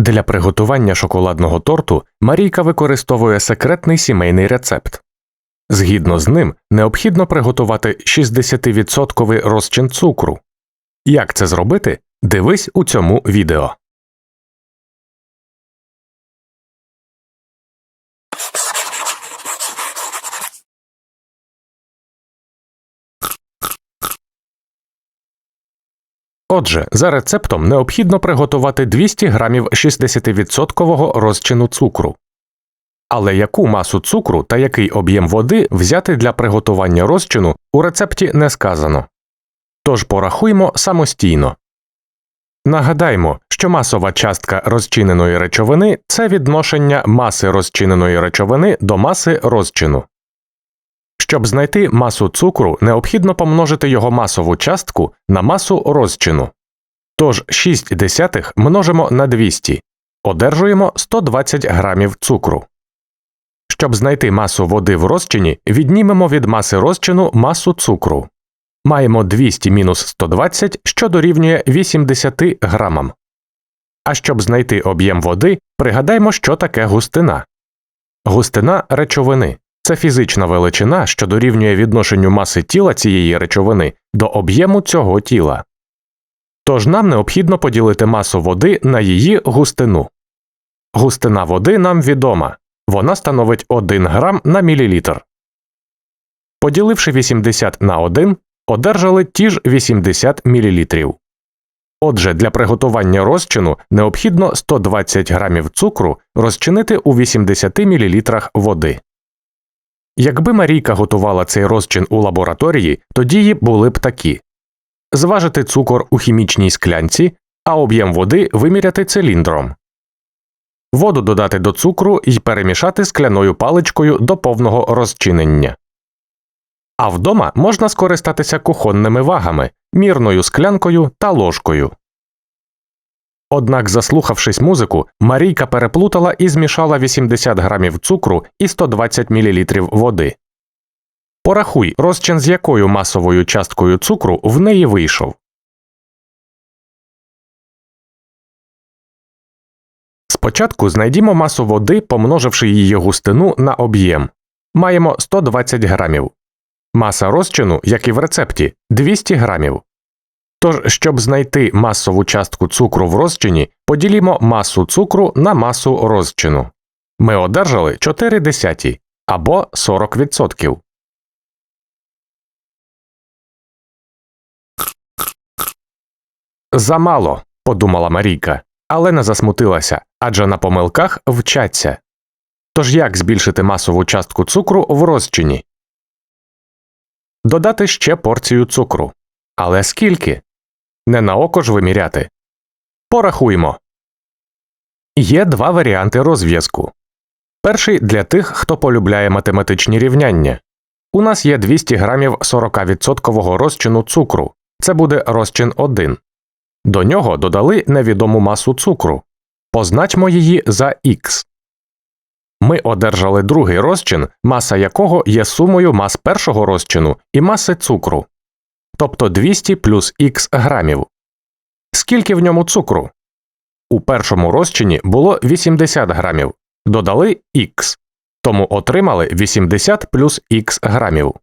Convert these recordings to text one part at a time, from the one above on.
Для приготування шоколадного торту Марійка використовує секретний сімейний рецепт. Згідно з ним, необхідно приготувати 60% розчин цукру. Як це зробити? Дивись у цьому відео. Отже, за рецептом необхідно приготувати 200 грамів 60% розчину цукру. Але яку масу цукру та який об'єм води взяти для приготування розчину у рецепті не сказано. Тож порахуймо самостійно. Нагадаймо, що масова частка розчиненої речовини це відношення маси розчиненої речовини до маси розчину. Щоб знайти масу цукру, необхідно помножити його масову частку на масу розчину. Тож 6 десятих множимо на 200, одержуємо 120 грамів цукру. Щоб знайти масу води в розчині, віднімемо від маси розчину масу цукру. Маємо 200 мінус 120, що дорівнює 80 грамам. А щоб знайти об'єм води, пригадаймо, що таке густина. Густина речовини це фізична величина, що дорівнює відношенню маси тіла цієї речовини до об'єму цього тіла. Тож нам необхідно поділити масу води на її густину. Густина води нам відома вона становить 1 грам на мілілітр. Поділивши 80 на 1, одержали ті ж 80 мл. Отже, для приготування розчину необхідно 120 грамів цукру розчинити у 80 мл води. Якби Марійка готувала цей розчин у лабораторії, то дії були б такі зважити цукор у хімічній склянці, а об'єм води виміряти циліндром, воду додати до цукру і перемішати скляною паличкою до повного розчинення. А вдома можна скористатися кухонними вагами, мірною склянкою та ложкою. Однак, заслухавшись музику, Марійка переплутала і змішала 80 грамів цукру і 120 мл води. Порахуй, розчин з якою масовою часткою цукру в неї вийшов. Спочатку знайдімо масу води, помноживши її густину на об'єм. Маємо 120 грамів. Маса розчину, як і в рецепті, 200 грамів. Тож, щоб знайти масову частку цукру в розчині, поділімо масу цукру на масу розчину. Ми одержали 4 десяті або 40%. Замало, подумала Марійка, але не засмутилася адже на помилках вчаться. Тож як збільшити масову частку цукру в розчині? Додати ще порцію цукру. Але скільки? Не на око ж виміряти. Порахуймо. Є два варіанти розв'язку. Перший для тих, хто полюбляє математичні рівняння. У нас є 200 грамів 40% розчину цукру. Це буде розчин 1. До нього додали невідому масу цукру. Позначмо її за х. Ми одержали другий розчин, маса якого є сумою мас першого розчину і маси цукру, тобто 200 плюс х грамів. Скільки в ньому цукру? У першому розчині було 80 грамів, додали х, тому отримали 80 плюс х грамів.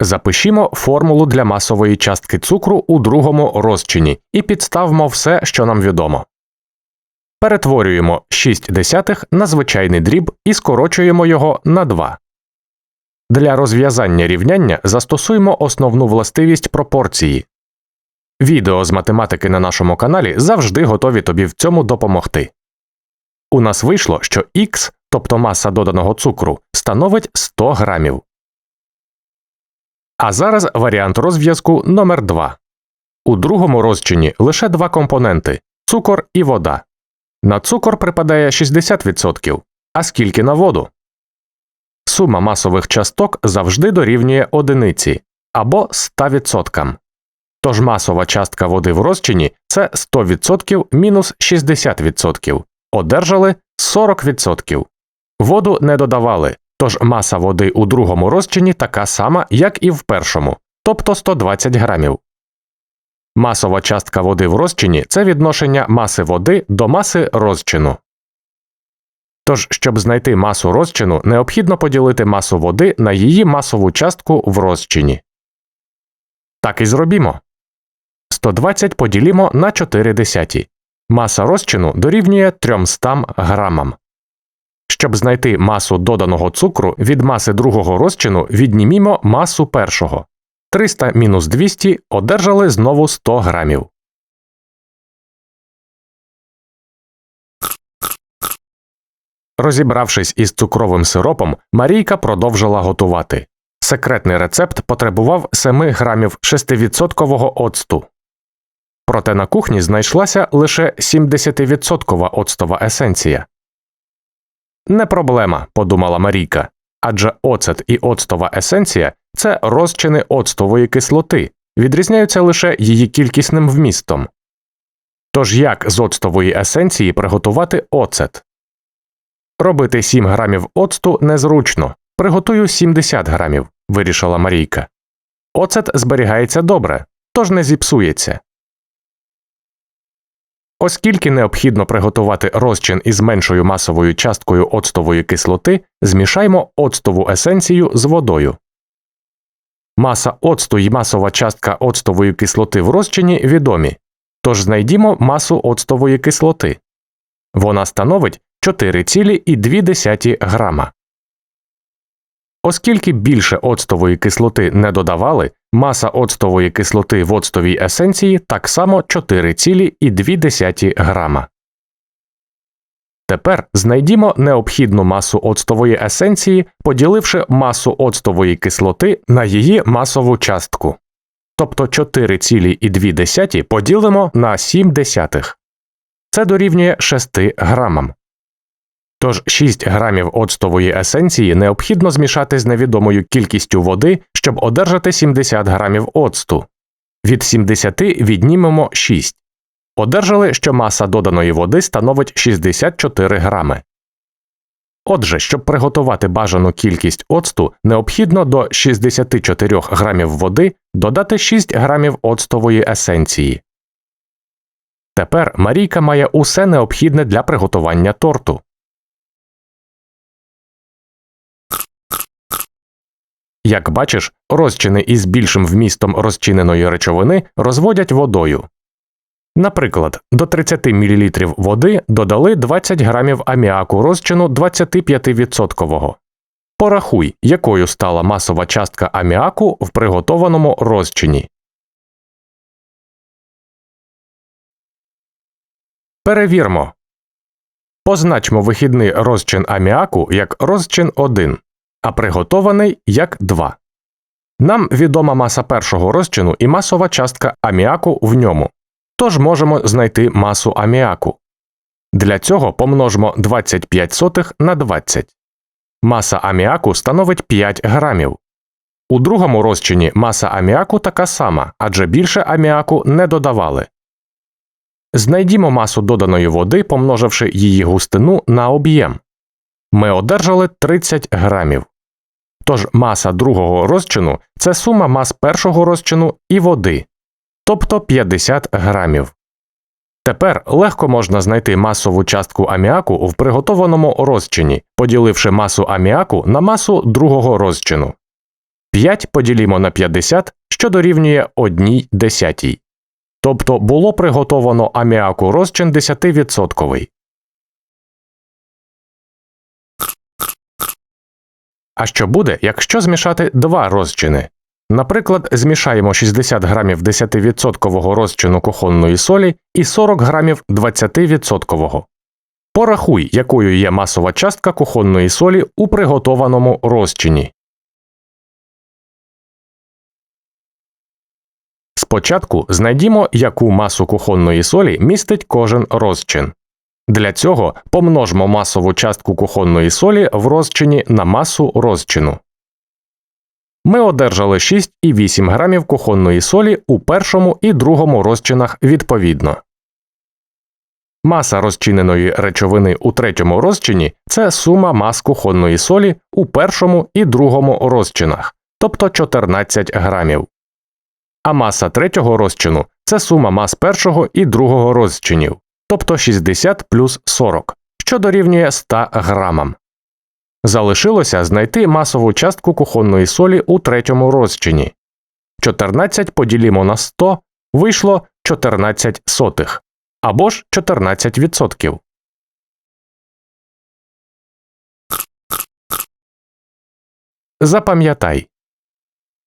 Запишімо формулу для масової частки цукру у другому розчині і підставмо все, що нам відомо. Перетворюємо 6 десятих на звичайний дріб і скорочуємо його на 2. Для розв'язання рівняння застосуємо основну властивість пропорції. Відео з математики на нашому каналі завжди готові тобі в цьому допомогти. У нас вийшло, що х, тобто маса доданого цукру, становить 100 грамів. А зараз варіант розв'язку номер 2 У другому розчині лише два компоненти цукор і вода. На цукор припадає 60%, а скільки на воду? Сума масових часток завжди дорівнює одиниці або 100%. Тож масова частка води в розчині це 100% мінус 60%. Одержали 40%. Воду не додавали, тож маса води у другому розчині така сама, як і в першому, тобто 120 грамів. Масова частка води в розчині це відношення маси води до маси розчину. Тож, щоб знайти масу розчину, необхідно поділити масу води на її масову частку в розчині. Так і зробімо. 120 поділімо на 4 десяті. Маса розчину дорівнює 300 грамам. Щоб знайти масу доданого цукру від маси другого розчину, віднімімо масу першого. 300 мінус 200 одержали знову 100 грамів. Розібравшись із цукровим сиропом, Марійка продовжила готувати. Секретний рецепт потребував 7 грамів 6% оцту. Проте на кухні знайшлася лише 70% оцтова есенція. Не проблема, подумала Марійка, адже оцет і оцтова есенція це розчини оцтової кислоти, відрізняються лише її кількісним вмістом. Тож як з оцтової есенції приготувати оцет? Робити 7 грамів оцту незручно, приготую 70 грамів, вирішила Марійка. Оцет зберігається добре, тож не зіпсується. Оскільки необхідно приготувати розчин із меншою масовою часткою оцтової кислоти, змішаймо оцтову есенцію з водою. Маса оцту і масова частка оцтової кислоти в розчині відомі, тож знайдімо масу оцтової кислоти. Вона становить 4,2 грама. Оскільки більше оцтової кислоти не додавали, маса оцтової кислоти в оцтовій есенції так само 4,2 грама. Тепер знайдімо необхідну масу оцтової есенції, поділивши масу оцтової кислоти на її масову частку. Тобто 4,2 поділимо на 7 десятих. Це дорівнює 6 грамам. Тож 6 грамів оцтової есенції необхідно змішати з невідомою кількістю води, щоб одержати 70 грамів оцту. Від 70 віднімемо 6. Одержали, що маса доданої води становить 64 грами. Отже, щоб приготувати бажану кількість оцту, необхідно до 64 грамів води додати 6 грамів оцтової есенції. Тепер Марійка має усе необхідне для приготування торту. Як бачиш, розчини із більшим вмістом розчиненої речовини розводять водою. Наприклад, до 30 мл води додали 20 грамів аміаку розчину 25%. Порахуй, якою стала масова частка аміаку в приготованому розчині. Перевірмо. Позначмо вихідний розчин аміаку як розчин 1 а приготований як 2. Нам відома маса першого розчину і масова частка аміаку в ньому, тож можемо знайти масу аміаку. Для цього помножимо 25 сотих на 20. Маса аміаку становить 5 грамів. У другому розчині маса аміаку така сама, адже більше аміаку не додавали. Знайдімо масу доданої води, помноживши її густину на об'єм. Ми одержали 30 грамів. Тож маса другого розчину це сума мас першого розчину і води, тобто 50 грамів. Тепер легко можна знайти масову частку аміаку в приготованому розчині, поділивши масу аміаку на масу другого розчину. 5 поділімо на 50, що дорівнює 1 десятій. Тобто було приготовано аміаку розчин 10%. А що буде, якщо змішати два розчини? Наприклад, змішаємо 60 грамів 10% розчину кухонної солі і 40 грамів 20%. Порахуй, якою є масова частка кухонної солі у приготованому розчині. Спочатку знайдімо, яку масу кухонної солі містить кожен розчин. Для цього помножмо масову частку кухонної солі в розчині на масу розчину. Ми одержали 6,8 грамів кухонної солі у першому і другому розчинах відповідно. Маса розчиненої речовини у третьому розчині це сума мас кухонної солі у першому і другому розчинах, тобто 14 грамів. А маса третього розчину це сума мас першого і другого розчинів, тобто 60 плюс 40, що дорівнює 100 грамам. Залишилося знайти масову частку кухонної солі у третьому розчині. 14 поділімо на 100 вийшло 14 сотих або ж 14%. Запам'ятай.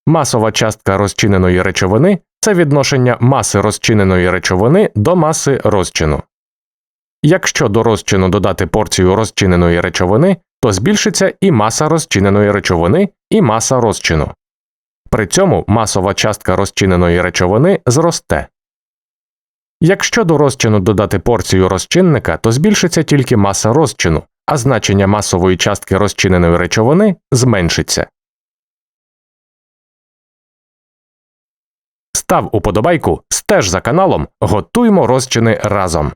Масова частка розчиненої речовини це відношення маси розчиненої речовини до маси розчину. Якщо до розчину додати порцію розчиненої речовини, то збільшиться і маса розчиненої речовини, і маса розчину. При цьому масова частка розчиненої речовини зросте. Якщо до розчину додати порцію розчинника, то збільшиться тільки маса розчину, а значення масової частки розчиненої речовини зменшиться. Став уподобайку, стеж за каналом, готуймо розчини разом.